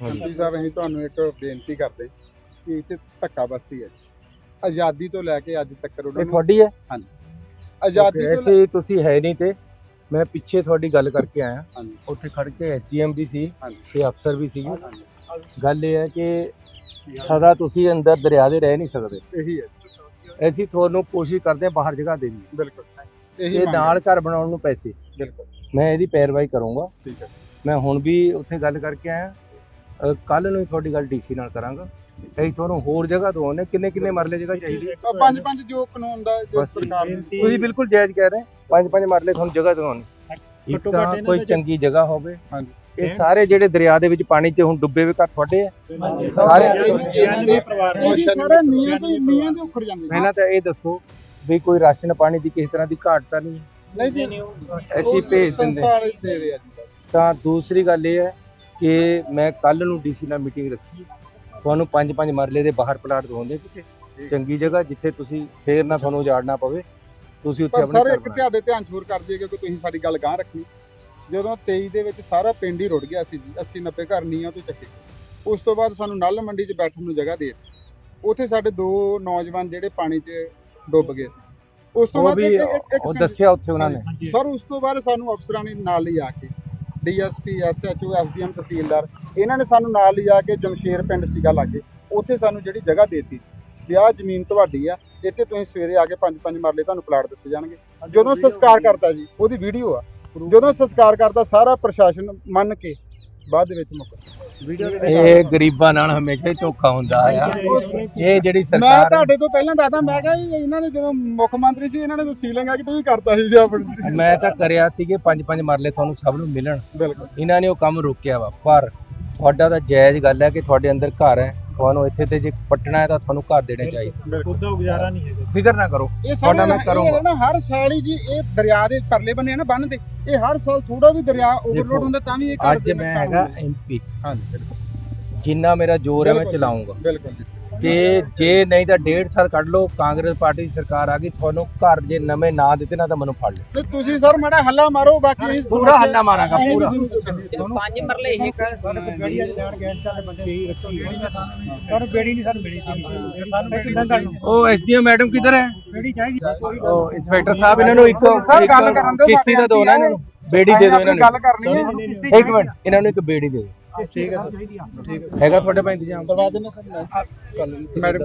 MP ਸਾਹਿਬ ਅਸੀਂ ਤੁਹਾਨੂੰ ਇੱਕ ਬੇਨਤੀ ਕਰਦੇ ਕਿ ਇੱਥੇ ਧੱਕਾ ਬਸਤੀ ਹੈ ਆਜ਼ਾਦੀ ਤੋਂ ਲੈ ਕੇ ਅੱਜ ਤੱਕ ਉਹਨਾਂ ਇਹ ਨੂੰ ਤੁਹਾਡੀ ਹੈ? ਆਜ਼ਾਦੀ ਤੋਂ ਲੈ- ਐਸੇ ਤੁਸੀਂ ਹੈ ਨਹੀਂ ਤੇ ਮੈਂ ਪਿੱਛੇ ਤੁਹਾਡੀ ਗੱਲ ਕਰਕੇ ਆਇਆ। ਹਾਂਜੀ। ਉੱਥੇ ਖੜ ਕੇ ਐਸਡੀਐਮ ਵੀ ਸੀ ਹਾਂਜੀ। ਤੇ ਅਫਸਰ ਵੀ ਸੀ। ਹਾਂਜੀ, ਗੱਲ ਇਹ ਹੈ ਕਿ ਸਦਾ ਤੁਸੀਂ ਅੰਦਰ ਦਰਿਆ ਦੇ ਰਹਿ ਨਹੀਂ ਸਕਦੇ। ਇਹੀ ਹੈ। ਅਸੀਂ ਤੁਹਾਨੂੰ ਕੋਸ਼ਿਸ਼ ਕਰਦੇ ਹਾਂ ਬਾਹਰ ਜਗ੍ਹਾ ਦੇਣੀ ਬਿਲਕੁਲ। ਇਹੀ ਇਹ ਮੰਗ ਨਾਲ। ਘਰ ਬਣਾਉਣ ਨੂੰ ਪੈਸੇ। ਬਿਲਕੁਲ। ਮੈਂ ਇਹਦੀ ਪੈਰਵਾਈ ਕਰੂੰਗਾ। ਠੀਕ ਹੈ। ਮੈਂ ਹੁਣ ਵੀ ਉੱਥੇ ਗੱਲ ਕਰਕੇ ਆਇਆ। ਕੱਲ ਨੂੰ ਹੀ ਤੁਹਾਡੀ ਗੱਲ ਡੀਸੀ ਨਾਲ ਕਰਾਂਗਾ। ਅਸੀਂ ਤੁਹਾਨੂੰ ਹੋਰ ਜਗ੍ਹਾ ਦਵਾਉਣੇ ਕਿੰਨੇ ਕਿੰਨੇ ਮਰਲੇ ਜਗ੍ਹਾ ਚਾਹੀਦੀ ਹੈ? ਪੰਜ ਪੰਜ ਜੋ ਕਾਨੂੰਨ ਦਾ ਜੋ ਬਸ ਸਰਕਾਰ ਨੇ ਤੁਸੀਂ ਬਿਲਕੁਲ ਜਾਇਜ਼ ਕਹਿ ਰਹੇ ਪੰਜ ਪੰਜ ਮਰਲੇ ਤੁਹਾਨੂੰ ਜਗ੍ਹਾ ਦਵਾਉਣੀ। ਇੱਕ ਘੱਟੋ ਤਾਂ ਇਹਨਾਂ ਕੋਈ ਦਾ ਚੰਗੀ ਜਗ੍ਹਾ ਹੋਵੇ। ਹਾਂਜੀ। ਇਹ ਸਾਰੇ ਜਿਹੜੇ ਦਰਿਆ ਦੇ ਵਿੱਚ ਪਾਣੀ 'ਚ ਹੁਣ ਡੁੱਬੇ ਹੋਏ ਘਰ ਤੁਹਾਡੇ ਆ। ਸਾਰੇ ਇਹਨਾਂ ਦੇ ਇਹ ਜੀ ਸਾਰਾ ਨੀਆਂ ਤੋਂ ਨੀਆਂ ਦੇ ਉੱਖੜ ਜਾਂਦੇ ਪਹਿਲਾਂ ਤਾਂ ਇਹ ਦੱਸੋ ਵੀ ਕੋਈ ਰਾਸ਼ਨ ਪਾਣੀ ਦੀ ਕਿਸੇ ਤਰ੍ਹਾਂ ਦੀ ਘਾਟ ਤਾਂ ਨਹੀਂ? ਹੈ? ਨਹੀਂ ਜੀ। ਅਸੀਂ ਭੇਜ ਦਿੰਦੇ। ਸੰਸਥਾ ਵਾਲੇ ਦੇ ਰਹੇ ਆ ਜੀ। ਬਸ ਤਾਂ ਦੂਸਰੀ ਗੱਲ ਇਹ ਹੈ ਕਿ ਮੈਂ ਕੱਲ ਨੂੰ ਡੀਸੀ ਨਾਲ ਮੀਟਿੰਗ ਰੱਖੀ। ਤੁਹਾਨੂੰ ਪੰਜ ਪੰਜ ਮਰਲੇ ਦੇ ਬਾਹਰ ਪਲਾਟ ਦਵਾਉਂਦੇ ਕਿਤੇ ਚੰਗੀ ਜਗ੍ਹਾ ਜਿੱਥੇ ਤੁਸੀਂ ਫੇਰ ਨਾ ਤੁਹਾਨੂੰ ਉਜਾੜਨਾ ਪਵੇ ਤੁਸੀਂ ਉੱਥੇ ਆਪਣੇ ਸਰ ਇੱਕ। ਤੁਹਾਡੇ ਧਿਆਨ ਜ਼ਰੂਰ ਕਰ ਦਈਏ ਕਿ ਤੁਸੀਂ ਸਾਡੀ ਗੱਲ ਗਾਂ ਰੱਖੀ। ਜਦੋਂ 23 ਦੇ ਵਿੱਚ ਸਾਰਾ ਪਿੰਡ ਹੀ ਰੁੜ ਗਿਆ ਸੀ ਜੀ 80 90 ਘਰ ਨੀਆਂ ਤੋਂ ਚੱਕੇ। ਉਸ ਤੋਂ ਬਾਅਦ ਸਾਨੂੰ ਨਲ ਮੰਡੀ 'ਚ ਬੈਠਣ ਨੂੰ ਜਗ੍ਹਾ ਦੇ ਉੱਥੇ ਸਾਡੇ ਦੋ ਨੌਜਵਾਨ ਜਿਹੜੇ ਪਾਣੀ 'ਚ ਡੁੱਬ ਗਏ ਸੀ। ਉਸ ਤੋਂ ਬਾਅਦ ਉਹ ਦੱਸਿਆ ਉੱਥੇ ਉਹਨਾਂ ਨੇ। ਸਰ ਉਸ ਤੋਂ ਬਾਅਦ ਸਾਨੂੰ ਅਫਸਰਾਂ ਨੇ ਨਾਲ ਲਿਆ ਕੇ ਡੀਐਸਪੀ ਐਸਐਚਓ ਐਸਡੀਐਮ ਤਹਿਸੀਲਦਾਰ ਇਹਨਾਂ ਨੇ ਸਾਨੂੰ ਨਾਲ ਲਿਆ ਕੇ ਜਮਸ਼ੇਰ ਪਿੰਡ ਸੀਗਾ ਲਾਗੇ। ਉੱਥੇ ਸਾਨੂੰ ਜਿਹੜੀ ਜਗ੍ਹਾ ਦੇਤੀ ਵੀ ਆਹ ਜ਼ਮੀਨ ਤੁਹਾਡੀ ਆ ਇੱਥੇ ਤੁਸੀਂ ਸਵੇਰੇ ਆ ਕੇ ਪੰਜ ਪੰਜ ਮਰਲੇ ਤੁਹਾਨੂੰ ਪਲਾਟ ਦਿੱਤੇ ਜਾਣਗੇ। ਜਦੋਂ ਸੰਸਕਾਰ ਕਰਤਾ ਜੀ ਉਹਦੀ ਵੀਡੀਓ ਆ। ਜਦੋਂ ਸੰਸਕਾਰ ਕਰਦਾ ਸਾਰਾ ਪ੍ਰਸ਼ਾਸਨ ਮੰਨ ਕੇ ਬਾਅਦ ਵਿੱਚ ਮੁੱਕ ਇਹ ਗਰੀਬਾਂ ਨਾਲ ਹਮੇਸ਼ਾ ਹੀ ਧੋਖਾ ਹੁੰਦਾ ਆ। ਇਹ ਜਿਹੜੀ ਮੈਂ ਸਰਕਾਰ ਤੁਹਾਡੇ ਤੋਂ ਪਹਿਲਾਂ ਦੱਸਦਾ ਮੈਂ ਕਿਹਾ ਜੀ ਇਹਨਾਂ ਨੇ ਜਦੋਂ ਮੁੱਖ ਮੰਤਰੀ ਸੀ ਇਹਨਾਂ ਨੇ ਤਾਂ ਸੀਲਿੰਗ ਐਕਟ ਵੀ ਕਰਤਾ ਸੀ ਜੀ ਆਪਣੀ ਮੈਂ ਤਾਂ ਕਰਿਆ ਸੀ ਕਿ ਪੰਜ ਪੰਜ ਮਰਲੇ ਤੁਹਾਨੂੰ ਸਭ ਨੂੰ ਮਿਲਣ। ਬਿਲਕੁਲ। ਇਹਨਾਂ ਨੇ ਉਹ ਕੰਮ ਰੋਕਿਆ ਵਾ ਪਰ ਤੁਹਾਡਾ ਤਾਂ ਜਾਇਜ਼ ਗੱਲ ਹੈ ਕਿ ਤੁਹਾਡੇ ਅੰਦਰ ਘਰ ਹੈ। ਤੁਹਾਨੂੰ ਇੱਥੇ ਤੇ ਜੇ ਪੱਟਣਾ ਹੈ ਤਾਂ ਤੁਹਾਨੂੰ ਘਰ ਦੇਣੇ ਚਾਹੀਦੇ ਬਿਲਕੁਲ ਉਹਦਾ ਗੁਜ਼ਾਰਾ ਨਹੀਂ ਹੈਗਾ ਫਿਕਰ ਨਾ ਕਰੋ ਇਹ ਤੁਹਾਡਾ ਮੈਂ ਕਰੂੰਗਾ। ਇਹ ਨਾ ਹਰ ਸਾਲ ਹੀ ਜੀ ਇਹ ਦਰਿਆ ਦੇ ਪਰਲੇ ਬੰਨੇ ਆ ਨਾ ਬੰਨ ਦੇ ਇਹ ਹਰ ਸਾਲ ਥੋੜਾ ਵੀ ਦਰਿਆ ਓਵਰਲੋਡ ਹੁੰਦਾ ਤਾਂ ਵੀ ਇਹ ਘਰ ਅੱਜ ਦੇ ਮੈਂ ਨੁਕਸਾਨ ਹੈਗਾ। ਐਮਪੀ ਹਾਂਜੀ ਜਿੰਨਾ ਮੇਰਾ ਜ਼ੋਰ ਹੈ ਮੈਂ। ਚਲਾਉਂਗਾ ਬਿਲਕੁਲ ਜੀ ਤੇ ਜੇ ਨਹੀਂ ਤਾਂ ਡੇਢ ਸਾਲ ਕੱਢ ਲਓ ਕਾਂਗਰਸ ਪਾਰਟੀ ਦੀ ਸਰਕਾਰ ਆ ਗਈ ਤੁਹਾਨੂੰ ਘਰ ਜੇ ਨਵੇਂ ਨਾ ਦਿੱਤੇ ਨਾ ਤਾਂ ਮੈਨੂੰ ਫੜ ਲਿਓ। ਤੇ ਤੁਸੀਂ ਸਰ ਮਾੜਾ ਹੱਲਾ ਮਾਰੋ ਬਾਕੀ ਪੂਰਾ ਹੱਲਾ ਮਾਰਾਂਗਾ ਪੂਰਾ। ਪੰਜ ਮਰਲੇ ਇਹ ਗੜੀਆਂ ਲੈਣ ਗੈਸ ਵਾਲੇ ਬੰਦੇ ਇਹੀ ਰੱਖੀ ਸਾਨੂੰ ਬੇੜੀ ਨਹੀਂ ਸਾਨੂੰ ਮਿਲੀ ਸੀ ਸਾਨੂੰ ਬੇੜੀ ਦੰਦਾਂ ਨੂੰ ਉਹ ਐਸਡੀਐਮ ਮੈਡਮ ਕਿੱਧਰ ਹੈ? ਬੇੜੀ ਚਾਹੀਦੀ। ਉਹ ਇੰਸਪੈਕਟਰ ਸਾਹਿਬ ਇਹਨਾਂ ਨੂੰ ਇੱਕ ਕਿਸ਼ਤੀ ਦਾ ਨਾ ਇਹਨਾਂ ਨੂੰ। ਬੇੜੀ ਦੇ ਦਿਓ ਇਹਨਾਂ ਗੱਲ ਨੂੰ ਕਰਨੀ ਹੈ ਇੱਕ ਮਿੰਟ ਇਹਨਾਂ ਨੂੰ ਇੱਕ ਬੇੜੀ ਦੇ ਦਿਓ। ਠੀਕ ਹੈ ਸਰ। ਹੈਗਾ ਤੁਹਾਡੇ ਪਾ ਇੰਤਜ਼ਾਮ? ਕਰਵਾ ਦੇਣਾ ਸਰ ਮੈਡਮ